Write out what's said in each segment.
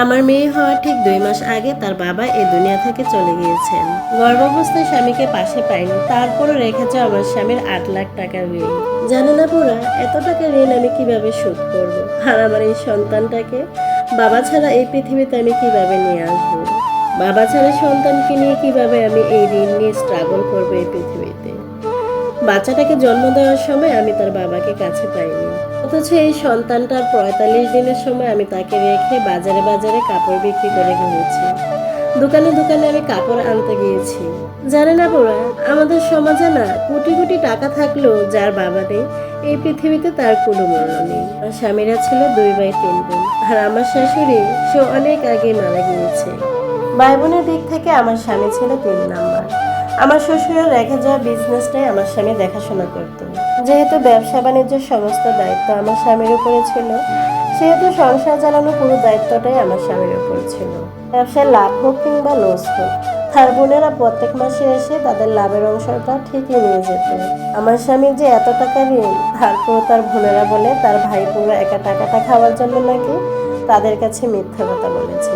আমার মেয়ে হওয়ার ঠিক দুই মাস আগে তার বাবা এই দুনিয়া থেকে চলে গিয়েছেন। গর্ভাবস্থায় স্বামীকে পাশে পাইনি তারপরও রেখেছে আমার স্বামীর আট লাখ টাকার ঋণ। জানে না পুরা এত টাকা ঋণ আমি কীভাবে শোধ করব? আর আমার এই সন্তানটাকে বাবা ছাড়া এই পৃথিবীতে আমি কীভাবে নিয়ে আসব? বাবা ছাড়া সন্তানকে নিয়ে কীভাবে আমি এই ঋণ নিয়ে স্ট্রাগল করব এই পৃথিবীতে? বাচ্চাটাকে জন্ম দেওয়ার সময় আমি তার বাবাকে কাছে পাইনি। অথচ এই সন্তানটার পঁয়তাল্লিশ দিনের সময় আমি তাকে রেখে বাজারে বাজারে কাপড় বিক্রি করে ঘুরেছি। দোকানে দোকানে আমি কাপড় আনতে গিয়েছি। জানে না বোরা আমাদের সমাজে না কোটি কোটি টাকা থাকলেও যার বাবা নেই, এই পৃথিবীতে তার কোনো মূল্য নেই। আমার স্বামীরা ছিল দুই বাই তিন বোন। আর আমার শাশুড়ি, সে অনেক আগে মারা গিয়েছে। ভাই বোনের দিক থেকে আমার স্বামী ছিল তিন নাম্বার। আমার শ্বশুরের রেখে যাওয়া বিজনেসটাই আমার স্বামী দেখাশোনা করত। যেহেতু ব্যবসা বাণিজ্যের সমস্ত দায়িত্ব আমার স্বামীর উপরে ছিল, সেহেতু সংসার চালানোর পুরো দায়িত্বটাই আমার স্বামীর উপর ছিল। ব্যবসায় লাভ হোক কিংবা লস হোক, তার বোনেরা প্রত্যেক মাসে এসে তাদের লাভের অংশটা ঠিকই নিয়ে যেত। আমার স্বামীর যে এত টাকা ঋণ তারপর তার বোনেরা বলে তার ভাই পুরো একা টাকাটা খাওয়ার জন্য নাকি তাদের কাছে মিথ্যা কথা বলেছে।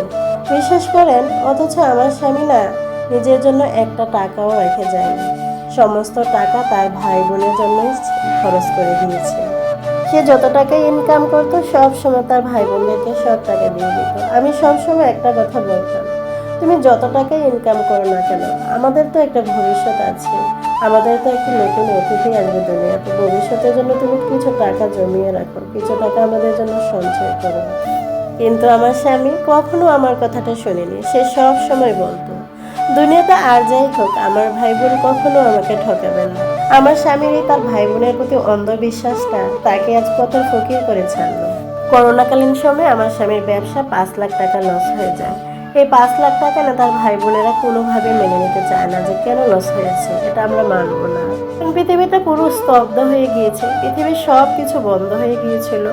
বিশ্বাস করেন, অথচ আমার স্বামী না নিজের জন্য একটা টাকাও রেখে যায়নি। সমস্ত টাকা তার ভাই বোনের জন্যই খরচ করে দিয়েছে। সে যত টাকা ইনকাম করতো, সব সময় তার ভাই বোনদেরকে সব টাকা দিয়ে দিত। আমি সব সময় একটা কথা বলতাম, তুমি যত টাকা ইনকাম করো না কেন? আমাদের তো একটা ভবিষ্যৎ আছে। আমাদের তো একটা নতুন অতিথি আসবে দুনিয়াতে। ভবিষ্যতের জন্য তুমি কিছু টাকা জমিয়ে রাখো, কিছু টাকা আমাদের জন্য সঞ্চয় করো। কিন্তু আমার স্বামী কখনো আমার কথাটা শোনেনি। সে সব সময় বলতো দুনিয়াতে আর যাই হোক, আমার ভাই বোন কখনো আমাকে ঠকাবে না। আমার স্বামীর এই তার ভাই বোনের প্রতি অন্ধবিশ্বাসটা তাকে আজ কত ফকির করে ছাড়লো। করোনাকালীন সময়ে আমার স্বামীর ব্যবসা পাঁচ লাখ টাকা লস হয়ে যায়। এই পাঁচ লাখ টাকা না তার ভাই বোনেরা কোনোভাবে মেনে নিতে চায় না যে কেন লস হয়েছে, এটা আমরা মানবো না। পৃথিবীটা পুরো স্তব্ধ হয়ে গিয়েছে, পৃথিবীর সব কিছু বন্ধ হয়ে গিয়েছিল।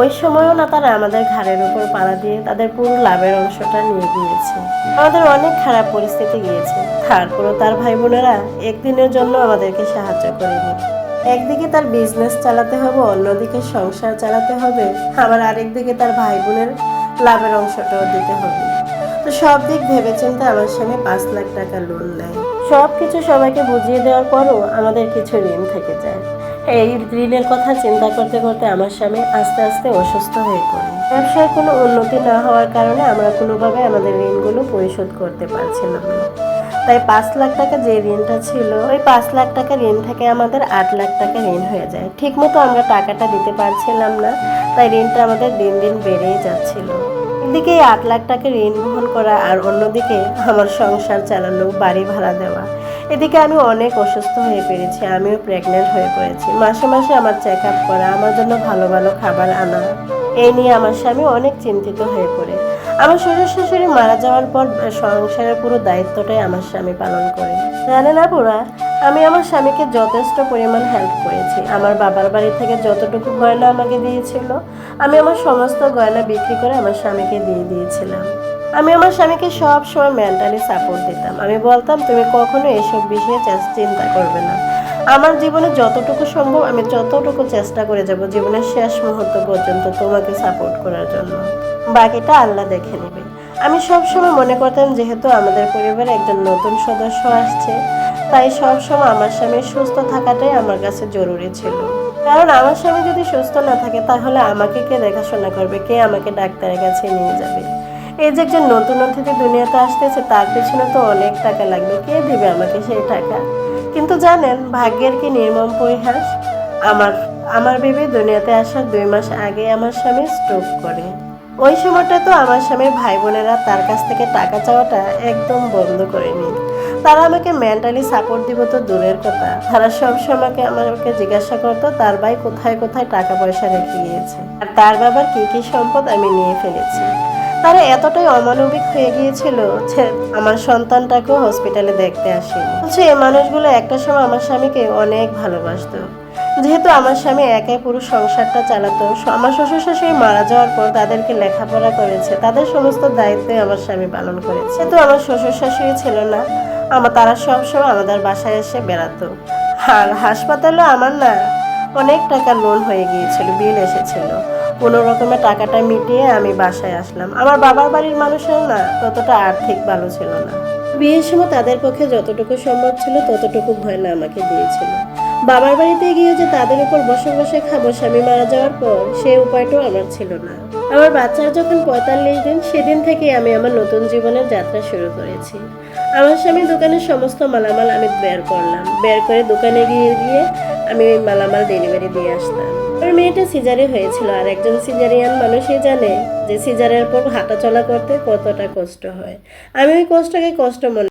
ওই সময়ও না তারা আমাদের ঘাড়ের উপর পাড়া দিয়ে তাদের পুরো লাভের অংশটা নিয়ে গিয়েছে। আমাদের অনেক খারাপ পরিস্থিতি গিয়েছে। তারপরও তার ভাই বোনেরা একদিনের জন্য আমাদেরকে সাহায্য করেনি। একদিকে তার বিজনেস চালাতে হবে, অন্যদিকে সংসার চালাতে হবে। আবার আরেকদিকে তার ভাই বোনের লাভের অংশটাও দিতে হবে। তো সব দিক ভেবেচিন্তে আমার স্বামী পাঁচ লাখ টাকা লোন নেয়। সব কিছু সবাইকে বুঝিয়ে দেওয়ার পরও আমাদের কিছু ঋণ থেকে যায়। এই ঋণের কথা চিন্তা করতে করতে আমার স্বামী আস্তে আস্তে অসুস্থ হয়ে পড়ে। ব্যবসায় কোনো উন্নতি না হওয়ার কারণে আমরা কোনোভাবে আমাদের ঋণগুলো পরিশোধ করতে পারছিলাম না। তাই পাঁচ লাখ টাকা যে ঋণটা ছিল, ওই পাঁচ লাখ টাকা ঋণ থেকে আমাদের আট লাখ টাকা ঋণ হয়ে যায়। ঠিক মতো আমরা টাকাটা দিতে পারছিলাম না, তাই ঋণটা আমাদের দিন দিন বেড়েই যাচ্ছিল। একদিকে আট লাখ টাকা ঋণ বহন করা আর অন্যদিকে আমার সংসার চালানো, বাড়ি ভাড়া দেওয়া। এদিকে আমি অনেক অসুস্থ হয়ে পেরেছি, আমিও প্রেগনেন্ট হয়ে পড়েছি। মাসে মাসে আমার চেক আপ করা, আমার জন্য ভালো ভালো খাবার আনা, এই নিয়ে আমার স্বামী অনেক চিন্তিত হয়ে পড়ে। আমার শ্বশুর শাশুড়ি মারা যাওয়ার পর, সংসারের পুরো দায়িত্বটাই আমার স্বামী পালন করে। জানে না পুরা আমি আমার স্বামীকে যথেষ্ট পরিমাণ হেল্প করেছি। আমার বাবার বাড়ি থেকে যতটুকু গয়না আমাকে দিয়েছিল, আমি আমার সমস্ত গয়না বিক্রি করে আমার স্বামীকে দিয়ে দিয়েছিলাম। আমি আমার স্বামীকে সব সময় মেন্টালি সাপোর্ট দিতাম। আমি বলতাম, তুমি কখনো এসব বিষয়ে চিন্তা করবে না। আমার জীবনে যতটুকু সম্ভব আমি যতটুকু চেষ্টা করে যাব জীবনের শেষ মুহূর্ত পর্যন্ত তোমাকে সাপোর্ট করার জন্য। বাকিটা আল্লাহ দেখে নেবে। আমি সবসময় মনে করতাম, যেহেতু আমাদের পরিবারে একজন নতুন সদস্য আসছে তাই সব সময় আমার স্বামীর সুস্থ থাকাটাই আমার কাছে জরুরি ছিল। কারণ আমার স্বামী যদি সুস্থ না থাকে, তাহলে আমাকে কে দেখাশোনা করবে? কে আমাকে ডাক্তারের কাছে নিয়ে যাবে? এই যে একজন নতুন অতিথি দুনিয়াতে আসতেছে, তার পেছনে তো অনেক টাকা লাগবে। কে দিবে আমাকে সেই টাকা? কিন্তু জানেন, ভাগ্যের কি নির্মম পরিহাস? আমার আমার বেবি দুনিয়াতে আসার দুই মাস আগে আমার স্বামী স্ট্রোক করে। ওই সময়টা তো আমার স্বামীর ভাই বোনেরা তার কাছ থেকে টাকা চাওয়াটা একদম বন্ধ করেনি তারা আমাকে মেন্টালি সাপোর্ট দিব তো দূরের কথা। তারা সব সময়কে আমাকে জিজ্ঞাসা করতো, তার ভাই কোথায় কোথায় টাকা পয়সা রেখে গিয়েছে? আর তার বাবার কী কী সম্পদ আমি নিয়ে ফেলেছি? তারা এতটাই অমানবিক হয়ে গিয়েছিল যে আমার সন্তানটাকেও হসপিটালে দেখতে আসেনি। বলছে এই মানুষগুলো একটা সময় আমার স্বামীকে অনেক ভালোবাসতো। যেহেতু আমার স্বামী একাই পুরো সংসারটা চালাতো আমার শ্বশুর শাশুড়ি মারা যাওয়ার পর তাদেরকে লেখাপড়া করেছে, তাদের সমস্ত দায়িত্বই আমার স্বামী পালন করেছে। যেহেতু আমার শ্বশুর শাশুড়ি ছিল না আমার তারা সবসময় আমাদের বাসায় এসে বেড়াতো। আর হাসপাতালেও আমার না, অনেক টাকা লোন হয়ে গিয়েছিল বিল এসেছিল। কোনো রকমের টাকাটা মিটিয়ে আমি বাসায় আসলাম। আমার বাবার বাড়ির মানুষের না ততটা আর্থিক ভালো ছিল না। বিয়ের সময় তাদের পক্ষে যতটুকু সম্ভব ছিল ততটুকু ভয় না আমাকে দিয়েছিল। বাবার বাড়িতে গিয়ে যে তাদের উপর বসে বসে খাব স্বামী মারা যাওয়ার পর সেই উপায়টাও আমার ছিল না। আমার বাচ্চার যখন পঁয়তাল্লিশ দিন, সেদিন থেকে আমি আমার নতুন জীবনের যাত্রা শুরু করেছি। আমার স্বামীর দোকানের সমস্ত মালামাল আমি বের করলাম। বের করে দোকানে গিয়ে গিয়ে আমি ওই মালামাল ডেলিভারি দিয়ে আসতাম। আমার মেয়েটা সিজারে হয়েছিল, আর একজন সিজারিয়ান মানুষই জানে যে সিজারের পর হাঁটাচলা করতে কতটা কষ্ট হয়। আমি ওই কষ্টকে কষ্ট মনে